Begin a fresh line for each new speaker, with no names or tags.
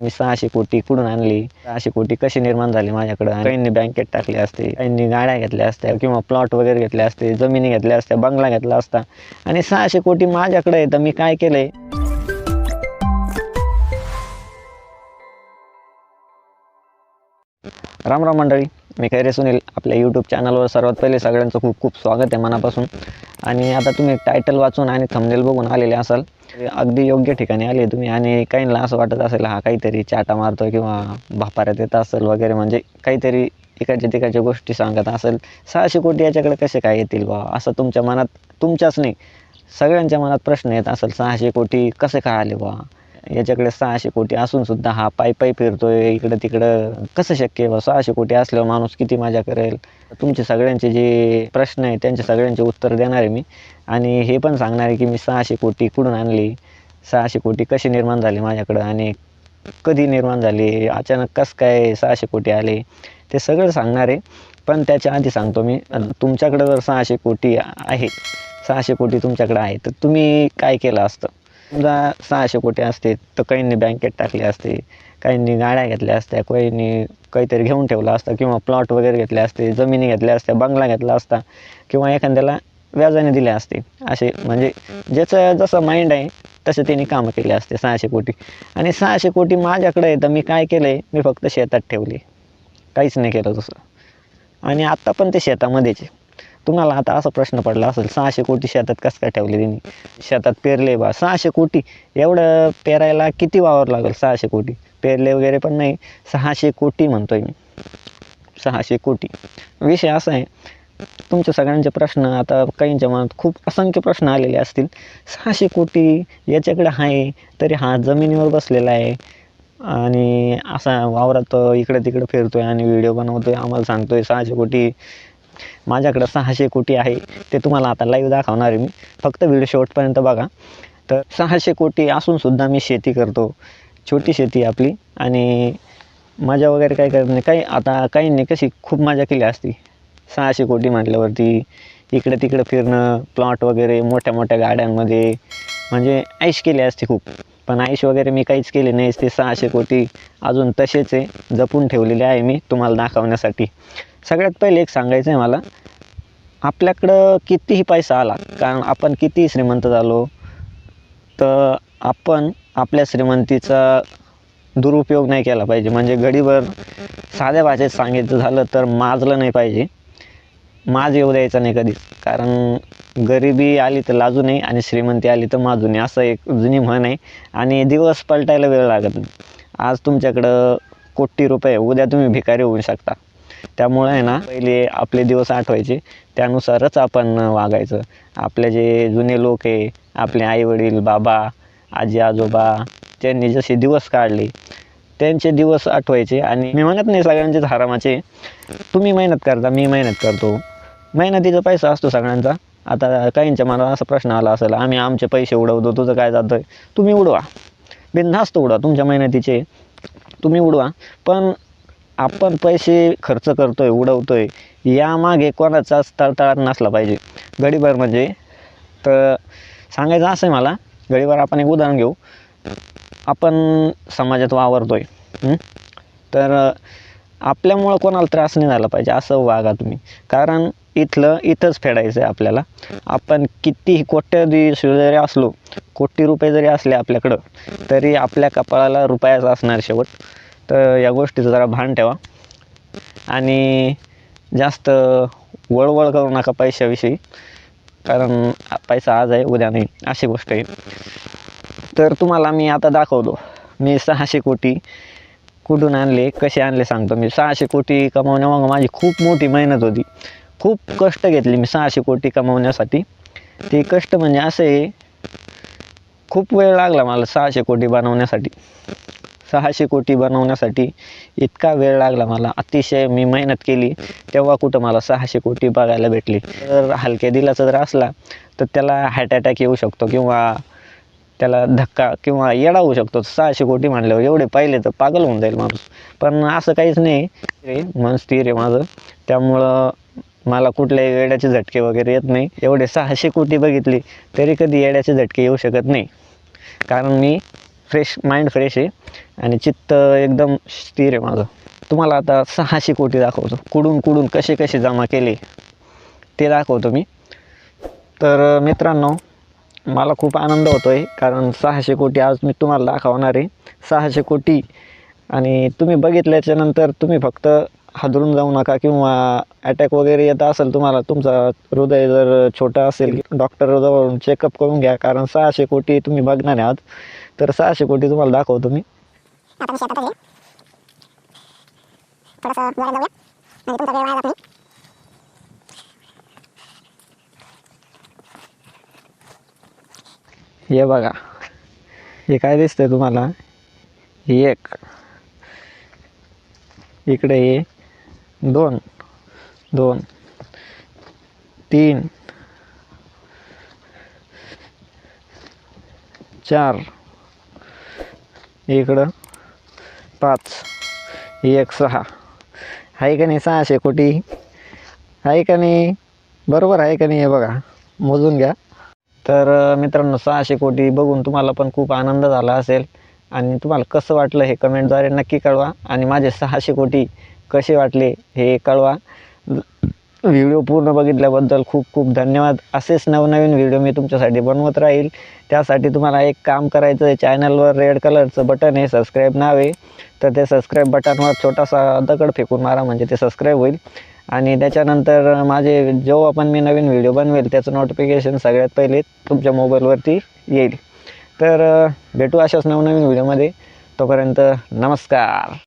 मी सहाशे कोटी कुठून आणली? सहाशे कोटी कशी निर्माण झाली माझ्याकडं? काहींनी बँकेत टाकले असते काहींनी गाड्या घेतल्या असत्या किंवा प्लॉट वगैरे घेतले असते जमिनी घेतल्या असत्या बंगला घेतला असता. आणि सहाशे कोटी माझ्याकडे आहे तर मी काय केलंय? राम राम मंडळी मी खैरे सुनील आपल्या यूट्यूब चॅनलवर सर्वात पहिले सगळ्यांचं खूप खूप स्वागत आहे मनापासून. आणि आता तुम्ही टायटल वाचून आणि थंबनेल बघून आलेले असाल अगदी योग्य ठिकाणी आले तुम्ही. आणि काहींना असं वाटत असेल हा काहीतरी चाटा मारतो किंवा भापाऱ्यात येत असेल वगैरे म्हणजे काहीतरी इकडच्या तिकडच्या गोष्टी सांगत असेल सहाशे कोटी याच्याकडे कसे काय येतील बा? असं तुमच्या मनात तुमच्याच नाही सगळ्यांच्या मनात प्रश्न येत असेल सहाशे कोटी कसे काय आले बा? याच्याकडे सहाशे कोटी असून सुद्धा हा पायी पाय फिरतोय इकडं तिकडं. कसं शक्य आहे बा? सहाशे कोटी असल्यावर माणूस किती मजा करेल? तुमचे सगळ्यांचे जे प्रश्न आहे त्यांचे सगळ्यांचे उत्तर देणार आहे मी. आणि हे पण सांगणार आहे की मी सहाशे कोटी कुठून आणली? सहाशे कोटी कशी निर्माण झाले माझ्याकडं? आणि कधी निर्माण झाले? अचानक कसं काय सहाशे कोटी आले? ते सगळं सांगणार आहे. पण त्याच्या आधी सांगतो मी तुमच्याकडं जर सहाशे कोटी आहे सहाशे कोटी तुमच्याकडे आहे तर तुम्ही काय केलं असतं? समजा सहाशे कोटी असते तर काहींनी बँकेत टाकले असते काहींनी गाड्या घेतल्या असत्या काहींनी काहीतरी घेऊन ठेवलं असतं किंवा प्लॉट वगैरे घेतले असते जमिनी घेतल्या असत्या बंगला घेतला असता किंवा एखाद्याला व्याजाने दिले असते. असे म्हणजे ज्याचं जसं माइंड आहे तसे त्यांनी कामं केले असते सहाशे कोटी. आणि सहाशे कोटी माझ्याकडे आहे तर मी काय केलं आहे मी फक्त शेतात ठेवले. काहीच नाही केलं तसं. आणि आत्ता पण ते शेतामध्येच आहे. तुम्हाला आता असा प्रश्न पडला असेल सहाशे कोटी शेतात कसं काय ठेवले त्यांनी? शेतात पेरले बा सहाशे कोटी. एवढं पेरायला किती वावर लागेल सहाशे कोटी? पेरले वगैरे पण नाही सहाशे कोटी म्हणतोय मी. सहाशे कोटी. विषय असा आहे तुमच्या सगळ्यांचे प्रश्न आता काहींच्या मनात खूप असंख्य प्रश्न आलेले असतील. सहाशे कोटी याच्याकडे आहे तरी हा जमिनीवर बसलेला आहे. आणि असा वावरात इकडं तिकडं फिरतोय आणि व्हिडिओ बनवतोय आम्हाला सांगतोय सहाशे कोटी माझ्याकडं सहाशे कोटी आहे ते तुम्हाला आता लाईव्ह दाखवणार आहे मी. फक्त व्हिडिओ शेवटपर्यंत बघा. तर सहाशे कोटी असूनसुद्धा मी शेती करतो. छोटी शेती आहे आपली. आणि मजा वगैरे काही करत नाही. काही आता काहींनी कशी खूप मजा केली असती. सहाशे कोटी म्हटल्यावरती इकडे तिकडे फिरणं प्लॉट वगैरे मोठ्या मोठ्या गाड्यांमध्ये. म्हणजे ऐश केली असते खूप. पण ऐश वगैरे मी काहीच केले नाही ते सहाशे कोटी अजून तसेच आहे. जपून ठेवलेले आहे मी तुम्हाला दाखवण्यासाठी. सगळ्यात पहिले एक सांगायचं आहे मला. आपल्याकडं कितीही पैसा आला कारण आपण कितीही श्रीमंत झालो तर आपण आपल्या श्रीमंतीचा दुरुपयोग नाही केला पाहिजे. म्हणजे गडीवर साध्या भाषेत सांगितलं झालं तर माजलं नाही पाहिजे. माज येऊ द्यायचा नाही कधीच. कारण गरिबी आली तर लाजू नये आणि श्रीमंती आली तर माजू नये. असं एक जुनी म्हण आहे. आणि दिवस पलटायला वेळ लागत नाही. आज तुमच्याकडं कोटी रुपये उद्या तुम्ही भिकारी होऊ शकता. त्यामुळे आहे ना पहिले आपले दिवस आठवायचे त्यानुसारच आपण वागायचं. आपले जे जुने लोक आहे आपले आईवडील बाबा आजी आजोबा त्यांनी जसे दिवस काढले त्यांचे दिवस आठवायचे. आणि मी म्हणत नाही सगळ्यांचेच हरामाचे. तुम्ही मेहनत करता मी मेहनत करतो. मेहनतीचा पैसा असतो सगळ्यांचा. आता काहींच्या मनात असा प्रश्न आला असेल आम्ही आमचे पैसे उडवतो तुझं काय जातं आहे तुम्ही उडवा. बिनधास्त उडवा तुमच्या मेहनतीचे. तुम्ही उडवा. पण आपण पैसे खर्च करतोय उडवतोय यामागे कोणाचाच तळतळाट नसला पाहिजे. गडीभर म्हणजे तर सांगायचं असं आहे मला गडीभर आपण एक उदाहरण घेऊ. आपण समाजात वावरतोय तर आपल्यामुळं कोणाला त्रास नाही झाला पाहिजे असं वागा तुम्ही. कारण इथलं इथंच फेडायचं आहे आपल्याला. आपण कितीही कोट्याधीश जरी असलो कोटी रुपये जरी असले आपल्याकडं तरी आपल्या कपाळाला रुपयाचा असणार शेवट. तर या गोष्टीचं जरा भान ठेवा. आणि जास्त वळवळ करू नका पैशाविषयी कारण पैसा आज आहे उद्या नाही अशी गोष्ट आहे. तर तुम्हाला मी आता दाखवतो. मी सहाशे कोटी कुठून आणले कसे आणले सांगतो मी. सहाशे कोटी कमावण्यामागं माझी खूप मोठी मेहनत होती. खूप कष्ट घेतले मी सहाशे कोटी कमावण्यासाठी. ते कष्ट म्हणजे असे खूप वेळ लागला मला सहाशे कोटी बनवण्यासाठी. सहाशे कोटी बनवण्यासाठी इतका वेळ लागला मला. अतिशय मी मेहनत केली तेव्हा कुठं मला सहाशे कोटी बघायला भेटली. जर हलक्या दिलाचा जर असला तर त्याला हार्ट अटॅक येऊ शकतो किंवा त्याला धक्का किंवा येडा होऊ शकतो. सहाशे कोटी म्हणल्यावर एवढे पाहिले तर पागल होऊन जाईल माणूस. पण असं काहीच नाही. मन स्थिर आहे माझं. त्यामुळं मला कुठल्याही येड्याचे झटके वगैरे येत नाही. एवढे सहाशे कोटी बघितली तरी कधी येड्याचे झटके येऊ शकत नाही. कारण मी फ्रेश माइंड फ्रेश आहे आणि चित्त एकदम स्थिर आहे माझं. तुम्हाला आता सहाशे कोटी दाखवतो. कुडून कुडून कसे कसे जमा केले ते दाखवतो मी. तर मित्रांनो मला खूप आनंद होतो आहे कारण सहाशे कोटी आज मी तुम्हाला दाखवणार आहे. सहाशे कोटी आणि तुम्ही बघितल्याच्यानंतर तुम्ही फक्त हादरून जाऊ नका किंवा अटॅक वगैरे येत असेल तुम्हाला तुमचा हृदय जर छोटा असेल डॉक्टर जवळून चेकअप करून घ्या कारण सहाशे कोटी तुम्ही बघणार आहात. तर सहाशे कोटी तुम्हाला दाखवतो मी. हे बघा. हे काय दिसतंय तुम्हाला? एक. इकडे हे दोन. दोन. तीन. चार. इकडं पाच एक सहा. आहे का नाही? सहाशे कोटी. आहे का नाही? बरोबर आहे का नाही हे बघा. मोजून घ्या. तर मित्रांनो सहाशे कोटी बघून तुम्हाला पण खूप आनंद झाला असेल. आणि तुम्हाला कसं वाटलं हे कमेंटद्वारे नक्की कळवा. आणि माझे सहाशे कोटी कसे वाटले हे कळवा. व्हिडिओ पूर्ण बघितल्याबद्दल खूप खूप धन्यवाद. असेच नवनवीन व्हिडिओ मी तुमच्यासाठी बनवत राहील. त्यासाठी तुम्हाला एक काम करायचं आहे. चॅनलवर रेड कलरचं बटन आहे सबस्क्राईब नाव आहे. तर ते सबस्क्राईब बटनवर छोटासा दगड फेकून मारा म्हणजे ते सबस्क्राईब होईल. आणि त्याच्यानंतर माझे जेव्हा पण मी नवीन व्हिडिओ बनवेल त्याचं नोटिफिकेशन सगळ्यात पहिले तुमच्या मोबाईलवरती येईल. तर भेटू अशाच नवनवीन व्हिडिओमध्ये. तोपर्यंत नमस्कार.